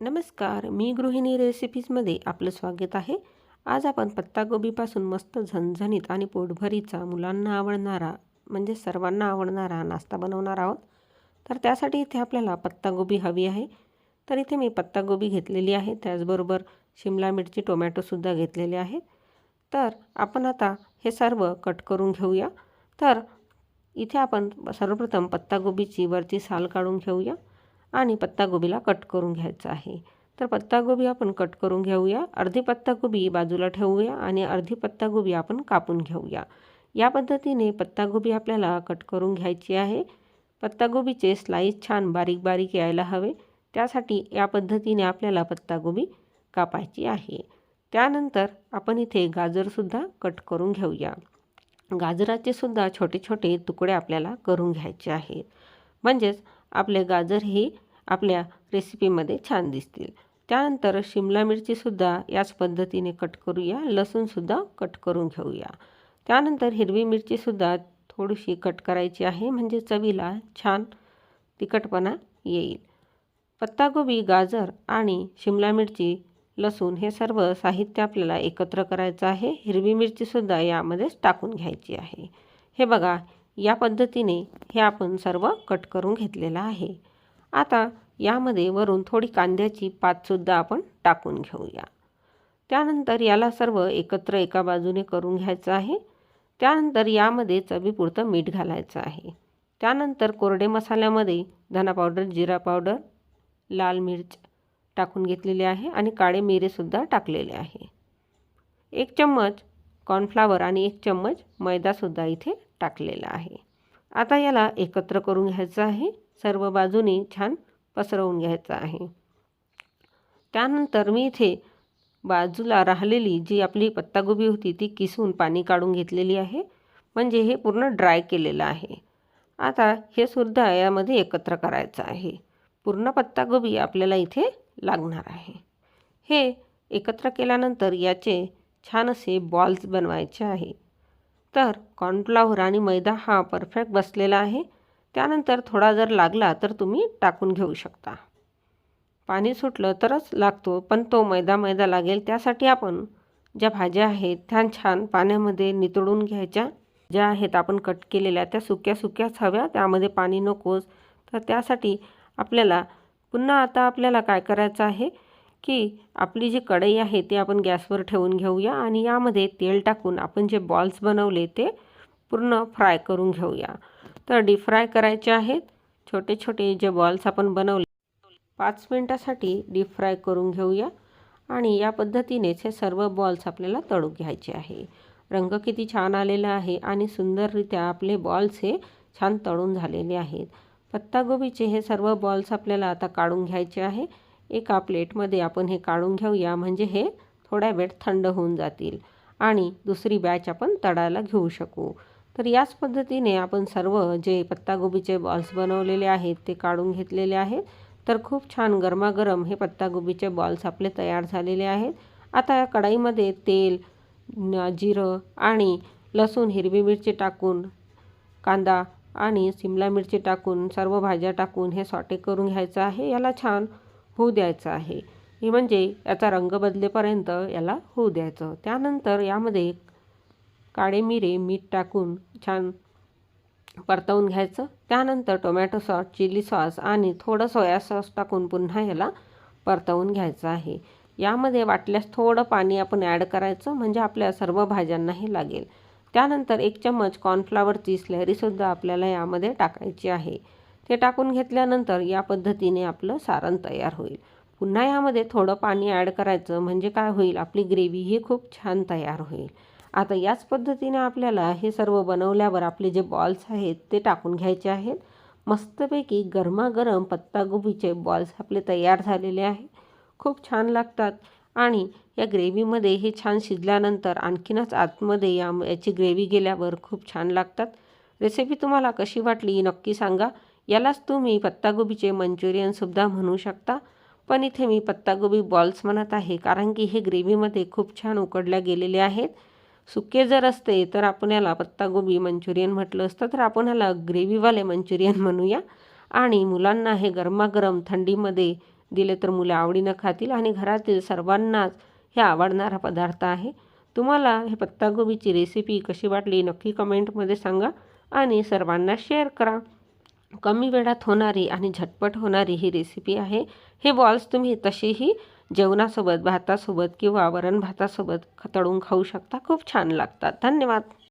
नमस्कार मी गृहिणी रेसिपीजमध्ये आपलं स्वागत आहे. आज आपण पत्तागोबीपासून मस्त झणझणीत आणि पोटभरीचा मुलांना आवडणारा म्हणजे सर्वांना आवडणारा नाश्ता बनवणार आहोत. तर त्यासाठी इथे आपल्याला पत्तागोबी हवी आहे. तर इथे मी पत्तागोबी घेतलेली आहे. त्याचबरोबर शिमला मिरची टोमॅटोसुद्धा घेतलेले आहे. तर आपण आता हे सर्व कट करून घेऊया. तर इथे आपण सर्वप्रथम पत्तागोबीची वरची साल काढून घेऊया. आणि पत्तागोबीला कट करून घ्यायचं आहे. तर पत्तागोबी आपण कट करून घेऊया. अर्धी पत्तागोबी बाजूला ठेवूया आणि अर्धी पत्तागोबी आपण कापून घेऊया. या पद्धतीने पत्तागोबी आपल्याला कट करून घ्यायची आहे. पत्तागोबीचे स्लाईस छान बारीक बारीक यायला हवे. त्यासाठी या पद्धतीने आपल्याला पत्तागोबी कापायची आहे. त्यानंतर आपण इथे गाजरसुद्धा कट करून घेऊया. गाजराचे सुद्धा छोटे छोटे तुकडे आपल्याला करून घ्यायचे आहेत. म्हणजेच आपले गाजरही आपल्या रेसिपीमध्ये छान दिसतील. त्यानंतर शिमला मिरचीसुद्धा याच पद्धतीने कट करूया. लसूणसुद्धा कट करून घेऊया. त्यानंतर हिरवी मिरचीसुद्धा थोडीशी कट करायची आहे. म्हणजे चवीला छान तिखटपणा येईल. पत्तागोबी गाजर आणि शिमला मिरची लसूण हे सर्व साहित्य आपल्याला एकत्र करायचं आहे. हिरवी मिरचीसुद्धा यामध्येच टाकून घ्यायची आहे. हे बघा या पद्धतीने हे आपण सर्व कट करून घेतलेलं आहे. आता यामध्ये वरून थोडी कांद्याची पातसुद्धा आपण टाकून घेऊया. त्यानंतर याला सर्व एकत्र एका बाजूने करून घ्यायचं आहे. त्यानंतर यामध्ये चवीपुरतं मीठ घालायचं आहे. त्यानंतर कोरडे मसाल्यामध्ये धना पावडर जिरा पावडर लाल मिर्च टाकून घेतलेले आहे आणि काळे मिरेसुद्धा टाकलेले आहे. एक चम्मच कॉर्नफ्लावर आणि एक चम्मच मैदासुद्धा इथे टाकलेला आहे. आता याला एकत्र करून घ्यायचं आहे. सर्व बाजूनी छान पसरवून घ्यायचं आहे. त्यानंतर मी इथे बाजूला राहिलेली जी आपली पत्तागोबी होती ती किसून पाणी काढून घेतलेली आहे. म्हणजे हे पूर्ण ड्राय केलेलं आहे. आता हे सुद्धा यामध्ये एकत्र करायचं आहे. पूर्ण पत्तागोबी आपल्याला इथे लागणार आहे. हे एकत्र केल्यानंतर याचे छान असे बॉल्स बनवायचे आहे. तर कॉर्नफ्लावर आणि मैदा हा परफेक्ट बसलेला आहे. त्यानंतर थोडा जर लागला तर तुम्ही टाकून घेऊ शकता. पाणी सुटलं तरच लागतो पण तो मैदा मैदा लागेल. त्यासाठी आपण ज्या भाज्या आहेत त्या छान पाण्यामध्ये नितळून घ्यायच्या. ज्या आहेत आपण कट केलेल्या त्या सुक्या सुक्याच हव्या. त्यामध्ये पाणी नकोच तर त्यासाठी आपल्याला पुन्हा आता आपल्याला काय करायचं आहे? की आपली जी कढई आहे ती आपण गॅसवर ठेवून घेऊया आणि यामध्ये तेल टाकून आपण जे बॉल्स बनवले ते पूर्ण फ्राय करून घेऊया. तर डीप फ्राय करायचे आहेत. छोटे छोटे जे बॉल्स आपण बनवले पाच मिनटासाठी डीप फ्राय करून घेऊया आणि या पद्धतीनेच हे सर्व बॉल्स आपल्याला तळून घ्यायचे आहे. रंग किती छान आलेला आहे आणि सुंदररित्या आपले बॉल्स हे छान तळून झालेले आहेत. पत्तागोबीचे हे सर्व बॉल्स आपल्याला आता काढून घ्यायचे आहे. एका प्लेटमध्ये आपण हे काढून घेऊया. म्हणजे हे थोड्या वेळ थंड होऊन जातील. आणि दुसरी बॅच आपण तळायला घेऊ शकू. तर याच पद्धतीने आपण सर्व जे पत्तागोबीचे बॉल्स बनवलेले आहेत ते काढून घेतलेले आहेत. तर खूप छान गरमागरम हे पत्तागोबीचे बॉल्स आपले तयार झालेले आहेत. आता या कढाईमध्ये तेल जिरं आणि लसूण हिरवी मिरची टाकून कांदा आणि सिमला मिरची टाकून सर्व भाज्या टाकून हे सॉटे करून घ्यायचं आहे. याला छान होऊ द्यायचं आहे. हे म्हणजे याचा रंग बदलेपर्यंत याला होऊ द्यायचं. त्यानंतर यामध्ये काळे मिरे मीठ टाकून छान परतवून घ्यायचं. त्यानंतर टोमॅटो सॉस चिली सॉस आणि थोडं सोया सॉस टाकून पुन्हा याला परतवून घ्यायचं आहे. यामध्ये वाटल्यास थोडं पाणी आपण ॲड करायचं म्हणजे आपल्या सर्व भाज्यांनाही लागेल. त्यानंतर एक चम्मच कॉर्नफ्लावरची स्लॅरीसुद्धा आपल्याला यामध्ये टाकायची आहे. ते टाकून घेतल्यानंतर या पद्धतीने आपलं सारण तयार होईल. पुन्हा यामध्ये थोडं पाणी ॲड करायचं म्हणजे काय होईल? आपली ग्रेव्ही ही खूप छान तयार होईल. आता याच पद्धतीने आपल्याला हे सर्व बनवल्यावर आपले जे बॉल्स आहेत ते टाकून घ्यायचे आहेत. मस्तपैकी गरमागरम पत्तागोबीचे बॉल्स आपले तयार झालेले आहे. खूप छान लागतात. आणि या ग्रेव्हीमध्ये हे छान शिजल्यानंतर आणखीनच आतमध्ये या याची ग्रेव्ही गेल्यावर खूप छान लागतात. रेसिपी तुम्हाला कशी वाटली नक्की सांगा. यालाच तुम्ही पत्तागोबीचे मंचुरियनसुद्धा म्हणू शकता. पण इथे मी पत्तागोबी बॉल्स म्हणत आहे कारण की हे ग्रेव्हीमध्ये खूप छान उकडल्या गेलेले आहेत. सुके जर असते तर आपण याला पत्तागोबी मंचुरियन म्हटलं असतं तर आपण ह्याला ग्रेव्हीवाले मंचुरियन म्हणूया. आणि मुलांना हे गरमागरम थंडीमध्ये दिले तर मुलं आवडीनं खातील आणि घरातील सर्वांनाच हे आवडणारा पदार्थ आहे. तुम्हाला हे पत्तागोबीची रेसिपी कशी वाटली नक्की कमेंटमध्ये सांगा आणि सर्वांना शेअर करा. कमी वेळात होणारी आणि झटपट होणारी ही रेसिपी आहे. हे बॉल्स तुम्ही तशीही जेवणासोबत भातासोबत किंवा वरण भातासोबत तळून खाऊ शकता. खूप छान लागतात. धन्यवाद.